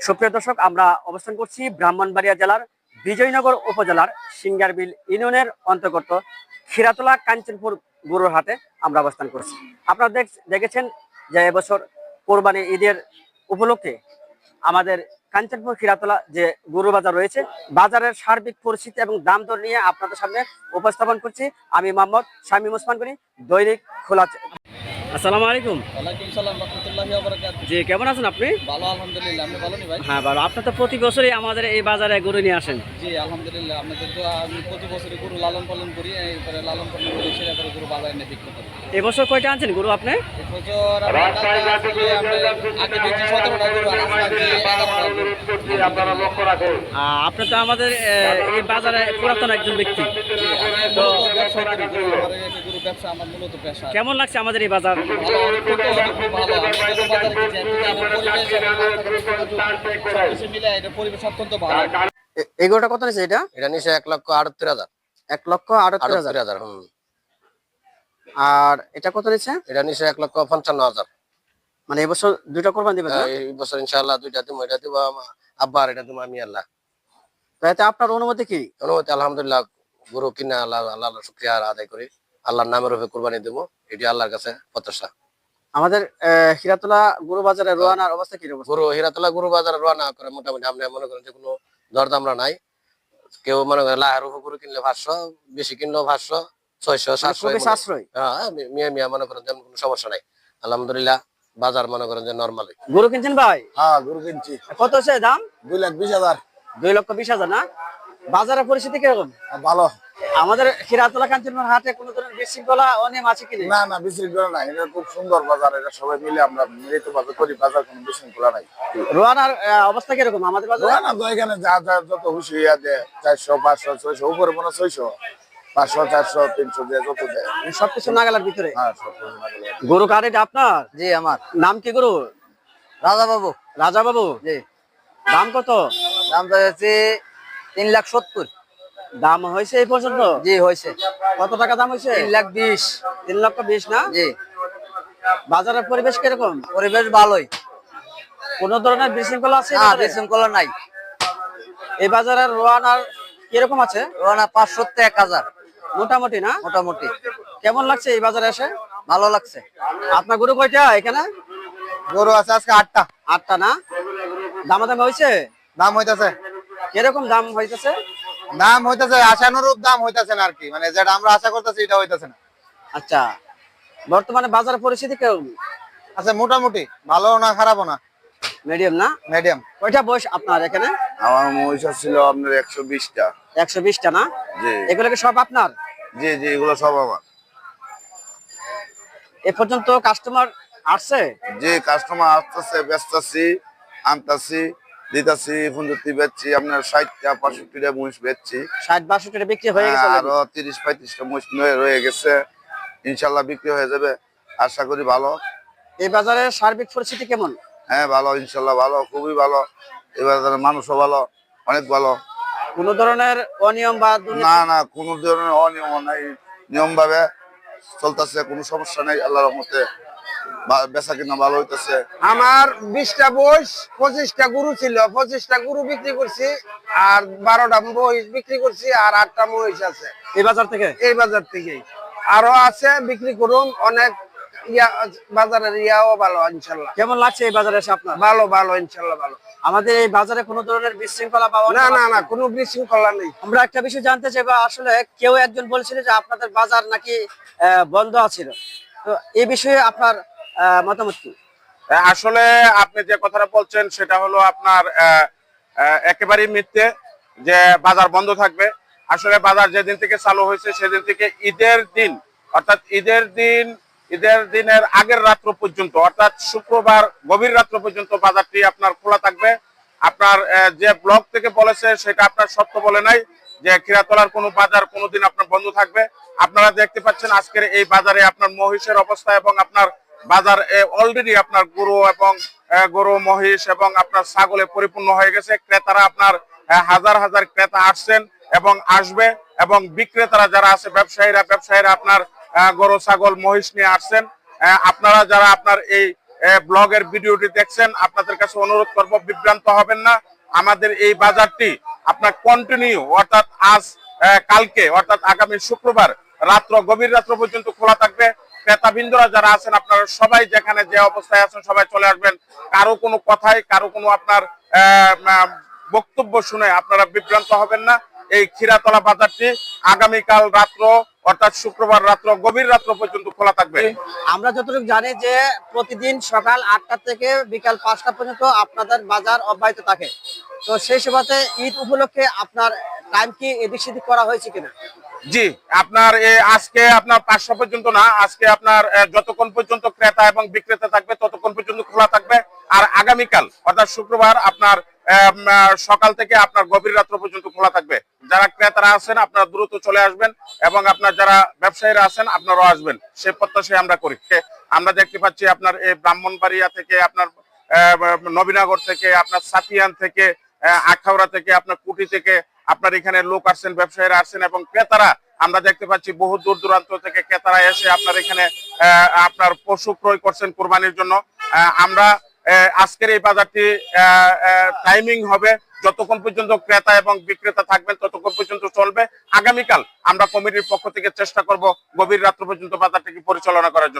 সুপ্রিয় দর্শক, আমরা অবস্থান করছি ব্রাহ্মণবাড়িয়া জেলার বিজয়নগর উপজেলার সিঙ্গারবিল ইউনিয়নের অন্তর্গত খিরাতলা কাঞ্চনপুর গরুর হাটে আমরা অবস্থান করছি। আপনারা দেখ- দেখেছেন যে এবছর কোরবানি ঈদের উপলক্ষে আমাদের কাঞ্চনপুর খিরাতলা যে গরু বাজার রয়েছে বাজারের সার্বিক পরিস্থিতি এবং দাম দর নিয়ে আপনাদের সামনে উপস্থাপন করছি। আমি মোহাম্মদ শামীম ওসমান করি দৈনিক খোলা আসসালামু আলাইকুম। ওয়ালাইকুম সালাম রহমতুল্লাহি ওয়া বারাকাতুহু। জি কেমন আছেন আপনি? ভালো আলহামদুলিল্লাহ। আপনি ভালো নি ভাই? হ্যাঁ ভালো। আপনি তো প্রতি বছরই আমাদের এই বাজারে গরু নিয়ে আসেন। জি আলহামদুলিল্লাহ। আপনাদের তো আমি প্রতি বছরই গরু লালন পালন করি এরপরে লালন পালন করে সেটা করে গরু বাজারে এনে বিক্রি করি। এবছর কয়টা আনছেন গরু আপনি? এগারোটা আপনি তো আমাদের এই বাজারে পুরাতন একজন ব্যক্তি। কেমন লাগছে আমাদের এই বাজার? ভালো অনেক খুব অনেক খুব ভালো আমি যত বাজারে গেছি একদিকে আমার পরিবেশ এবং সবকিছু মিলে এটা পরিবেশ অত্যন্ত ভালো। এই গরুটা কত নিচ্ছে এটা? এটা নিচে এক লক্ষ আটাত্তর হাজার। এক লক্ষ আটাত্তর হাজার। হাজার হম। আর এটা কত নিচ্ছে? এটা নিচে এক লক্ষ পঞ্চান্ন হাজার। মানে এবছর দুইটা কোরবান দিবেন না? এই বছর ইনশাল্লাহ দুইটা দিব এটা দিব আব্বা আর এটা দিব আমি আল্লাহ। তো আপনার অনুমতি কি? অনুমতি আলহামদুলিল্লাহ গরু কিনা আল্লাহ আল্লাহ শুক্রিয়া আদায় করি। আল্লাহর নামের উপরে কোরবানি দেবো এটি আল্লাহর কাছে প্রত্যাশা। আমাদের হিরাতলা গরু বাজারে রোয়ানার অবস্থা কি গরু হিরাতলা গরু বাজারে রওনা করে মোটামুটি আপনি মনে করেন যে কোনো দরদামরা নাই। কেউ মনে করেন লাহের উপর গরু কিনলে পাঁচশো বেশি কিনলেও পাঁচশো ছয়শো মানে সাতশো খুবই সাশ্রয়। হ্যাঁ মিয়া মিয়া মনে করেন যেমন কোনো সমস্যা নাই। আলহামদুলিল্লাহ বাজার মনে করেন যে নর্মালি গরু কিনছেন ভাই? হ্যাঁ গরু কিনছি। কত হচ্ছে দাম? দুই লাখ বিশ হাজার। দুই লক্ষ বিশ হাজার না? বাজারের পরিস্থিতি কীরকম? হ্যাঁ, ভালো। আমাদের খিরাতলা কাঞ্চনপুর হাটে কোনো ধরনের বিশৃঙ্খলা অনিয়ম আছে কি না না বিশৃঙ্খলা নাই। এটা খুব সুন্দর বাজার এটা সবাই মিলে আমরা মিলিত করি বাজার কোনো বিশৃঙ্খলা নাই। রোয়ানার অবস্থা কীরকম? আমাদের বাজারে? না তো এখানে যা যা যত খুশি হইয়া দেয় চারশো পাঁচশো ছয়শো উপরে মনে ছয়শো। পাঁচশো চারশো তিনশো দিয়ে যত দেয়। সবকিছু নাগালার ভিতরে? হ্যাঁ সব কিছু গরু কার এটা আপনার? জি আমার। নাম কি গরু? রাজা বাবু রাজা বাবু জি। দাম কত? দাম তিন লাখ সত্তর। দাম হয়েছে এই পর্যন্ত? জি হয়েছে। কত টাকা দাম হয়েছে? তিন লাখ বিশ। তিন লক্ষ বিশ না? জি। বাজারের পরিবেশ কীরকম? পরিবেশ ভালোই। কোন ধরনের বিশৃঙ্খলা আছে না বাজারে? বিশৃঙ্খলা নাই। এই বাজারের রোয়ান আর কীরকম আছে? ওনা পাঁচশো এক হাজার। মোটামুটি না? মোটামুটি। কেমন লাগছে এই বাজারে এসে? ভালো লাগছে? আপনার গরু কয়টা এখানে? গরু আছে আজকে আটটা। আটটা না? দামাদামি হয়েছে? দাম হইতেছে। কীরকম দাম হইতেছে? দাম হইতাছে আশানুরূপ দাম হইতাছে না আর কি। মানে যেটা আমরা আশা করতেছি এটা হইতেছে না। আচ্ছা। বর্তমানে বাজার পরিস্থিতি কেমন? আচ্ছা মোটামুটি। ভালো না খারাপও না। মিডিয়াম না? মিডিয়াম কয়টা বয়স আপনার এখানে? আমার মহিষা ছিল আপনার একশো বিশটা। একশো বিশটা না? জি। এগুলো কি সব আপনার? জি জি এগুলো সব আমার। এ পর্যন্ত কাস্টমার আসছে? যে কাস্টমার আসতেছে আনতাছি দিতাছি ফুঞ্জুতি বেচছি আপনার ষাটটা পঁয়ষট্টিটা মহিষ বেচছি। ষাট বিক্রি হয়ে গেছে আরও তিরিশ পঁয়ত্রিশটা মহিষ রয়ে গেছে। ইনশাল্লাহ বিক্রি হয়ে যাবে। আশা করি ভালো। এই বাজারের সার্বিক পরিস্থিতি কেমন? হ্যাঁ ভালো ইনশাল্লাহ ভালো খুবই ভালো। এবার মানুষও ভালো অনেক ভালো। কোন ধরনের অনিয়ম বা না না কোনো ধরনের অনিয়ম নাই। নিয়ম ভাবে চলতেছে কোনো সমস্যা নেই আল্লাহর রহমতে বেচা কিনা ভালো হইতেছে। আমার বিশটা বইস পঁচিশটা গরু ছিল পঁচিশটা গরু বিক্রি করছি আর বারোটা মহিষ বিক্রি করছি আর আটটা মহিষ আছে। এই বাজার থেকে? এই বাজার থেকেই। আরও আছে বিক্রি করুন অনেক ইয়া বাজারের ইয়াও ভালো ইনশাল্লাহ। কেমন লাগছে এই বাজারে এসে আপনার? ভালো ভালো ইনশাল্লাহ ভালো। আমাদের এই বাজারে কোনো ধরনের বিশৃঙ্খলা বা না না না কোনো বিশৃঙ্খলা নেই। আমরা একটা বিষয় জানতে চাই বা আসলে কেউ একজন বলছিল যে আপনাদের বাজার নাকি বন্ধ আছিল। তো এই বিষয়ে আপনার মতামত কি? আসলে আপনি যে কথাটা বলছেন সেটা হলো আপনার একেবারেই মিথ্যে যে বাজার বন্ধ থাকবে। আসলে বাজার যেদিন থেকে চালু হয়েছে সেদিন থেকে ঈদের দিন অর্থাৎ ঈদের দিন ঈদের দিনের আগের রাত্র পর্যন্ত, অর্থাৎ শুক্রবার গভীর রাত্র পর্যন্ত বাজারটি আপনার খোলা থাকবে। আপনার যে ব্লক থেকে বলেছে সেটা আপনার সত্য বলে নাই, যে খিরাতলার কোনো বাজার কোনোদিন আপনার বন্ধ থাকবে। আপনারা দেখতে পাচ্ছেন আজকের এই বাজারে আপনার মহিষের অবস্থা এবং আপনার বাজার অলরেডি আপনার গরু এবং গরু, মহিষ এবং আপনার ছাগলে পরিপূর্ণ হয়ে গেছে। ক্রেতারা আপনার হাজার হাজার ক্রেতা আসছেন এবং আসবে এবং বিক্রেতারা যারা আছে, ব্যবসায়ীরা ব্যবসায়ীরা আপনার গরু, ছাগল, মহিষ নিয়ে আসছেন। আপনারা যারা আপনার এই ব্লগের ভিডিওটি দেখছেন, আপনাদের কাছে অনুরোধ করব, বিভ্রান্ত হবেন না। আমাদের এই বাজারটি আপনার কন্টিনিউ অর্থাৎ আজ কালকে, অর্থাৎ আগামী শুক্রবার, রাত্র, গভীর রাত্র পর্যন্ত খোলা থাকবে। ক্রেতাবৃন্দরা যারা আছেন, আপনারা সবাই যেখানে যে অবস্থায় আছেন, সবাই চলে আসবেন। কারও কোনো কথায়, কারও কোনো আপনার বক্তব্য শুনে আপনারা বিভ্রান্ত হবেন না। এই ক্ষীরাতলা বাজারটি আগামীকাল রাত্র অর্থাৎ শুক্রবার রাত্র গভীর রাত্র পর্যন্ত খোলা থাকবে। আমরা যতটুকু জানি যে প্রতিদিন সকাল আটটা থেকে বিকাল পাঁচটা পর্যন্ত আপনাদের বাজার অব্যাহত থাকে। তো সেই সুবাদে ঈদ উপলক্ষে আপনার টাইম কি এদিক সেদিক করা হয়েছে কিনা? জি আপনার আজকে আপনার পাঁচশো পর্যন্ত না আজকে আপনার যতক্ষণ পর্যন্ত ক্রেতা এবং বিক্রেতা থাকবে ততক্ষণ পর্যন্ত খোলা থাকবে। আর আগামীকাল অর্থাৎ শুক্রবার আপনার সকাল থেকে আপনার গভীর রাত্র পর্যন্ত খোলা থাকবে। যারা ক্রেতারা আছেন, আপনারা দ্রুত চলে আসবেন এবং আপনার যারা ব্যবসায়ীরা আছেন, আপনারাও আসবেন। সে প্রত্যাশাই আমরা করি। আমরা দেখতে পাচ্ছি আপনার এই ব্রাহ্মণবাড়িয়া থেকে, আপনার নবীনগর থেকে, আপনার সাতিয়ান থেকে আখাউড়া থেকে, আপনার কুটি থেকে, আপনার এখানে লোক আসছেন, ব্যবসায়ীরা আসছেন এবং ক্রেতারা, আমরা দেখতে পাচ্ছি বহু দূর দূরান্ত থেকে ক্রেতারা এসে আপনার এখানে আপনার পশু ক্রয় করছেন কোরবানির জন্য। আমরা আজকের এই বাজারটি টাইমিং হবে যতক্ষণ পর্যন্ত ক্রেতা এবং বিক্রেতা থাকবেন ততক্ষণ পর্যন্ত চলবে। আগামীকাল আমরা কমিটির পক্ষ থেকে চেষ্টা করব গভীর রাত্র পর্যন্ত বাজারটিকে পরিচালনা করার জন্য।